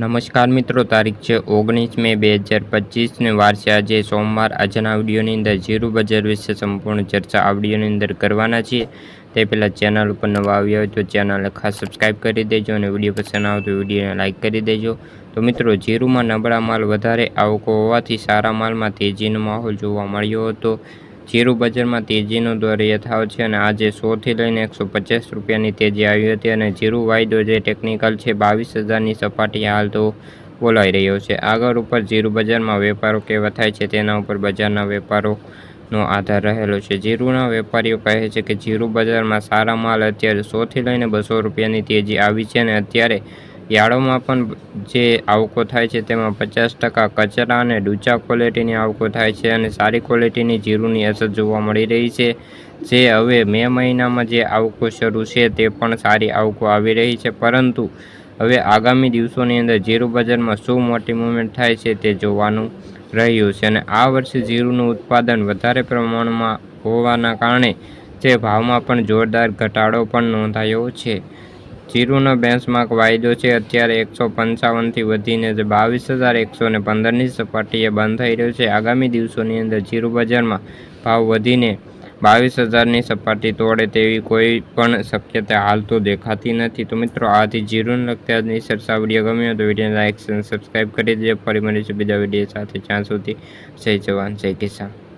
નમસ્કાર મિત્રો, તારીખ છે ઓગણીસ મે બે હજાર પચીસને વાર છે. આજે સોમવાર, આજના વિડીયોની અંદર જીરું બજાર વિશે સંપૂર્ણ ચર્ચા આ અંદર કરવાના છીએ. તે પહેલાં ચેનલ ઉપર નવા આવ્યા હોય તો ચેનલને ખાસ સબસ્ક્રાઈબ કરી દેજો અને વીડિયો પસંદ આવે તો વિડીયોને લાઇક કરી દેજો. તો મિત્રો, જીરુમાં નબળા માલ વધારે આવકો હોવાથી સારા માલમાં તેજીનો માહોલ જોવા મળ્યો હતો. જીરું બજારમાં તેજીનો દોર યથાવત છે અને આજે સોથી લઈને એકસો પચાસ રૂપિયાની તેજી આવી હતી અને જીરું વાયદો જે ટેકનિકલ છે, બાવીસ હજારની સપાટી હાલ તો બોલાઈ રહ્યો છે. આગળ ઉપર જીરું બજારમાં વેપારો કેવા થાય છે તેના ઉપર બજારના વેપારોનો આધાર રહેલો છે. જીરુના વેપારીઓ કહે છે કે જીરું બજારમાં સારા માલ અત્યારે સોથી લઈને બસો રૂપિયાની તેજી આવી છે અને અત્યારે યાર્ડોમાં પણ જે આવકો થાય છે તેમાં પચાસ ટકા કચરા અને ડૂચા ક્વોલિટીની આવકો થાય છે અને સારી ક્વોલિટીની જીરુની અસર જોવા મળી રહી છે. જે હવે મે મહિનામાં જે આવકો શરૂ છે તે પણ સારી આવકો આવી રહી છે. પરંતુ હવે આગામી દિવસોની અંદર જીરું બજારમાં શું મોટી મુવમેન્ટ થાય છે તે જોવાનું રહ્યું છે અને આ વર્ષે જીરુનું ઉત્પાદન વધારે પ્રમાણમાં હોવાના કારણે તે ભાવમાં પણ જોરદાર ઘટાડો પણ નોંધાયો છે. જીરુનો બેન્ચમાર્ક વાયદો છે. અત્યારે એકસો પંચાવનથી વધીને જે બાવીસ હજાર એકસો ને પંદરની સપાટીએ બંધ થઈ રહ્યો છે. આગામી દિવસોની અંદર જીરુ બજારમાં ભાવ વધીને બાવીસ હજારની સપાટી તોડે તેવી કોઈ પણ શક્યતા હાલ તો દેખાતી નથી. તો મિત્રો, આથી જીરુને લગતી આજની ચર્ચા વીડિયો ગમ્યો તો વિડીયોને લાઇક સબસ્ક્રાઈબ કરી દેજો. ફરી મળીશું બીજા વીડિયો સાથે. જ્યાં સુધી જય જવાન, જય કિસાન.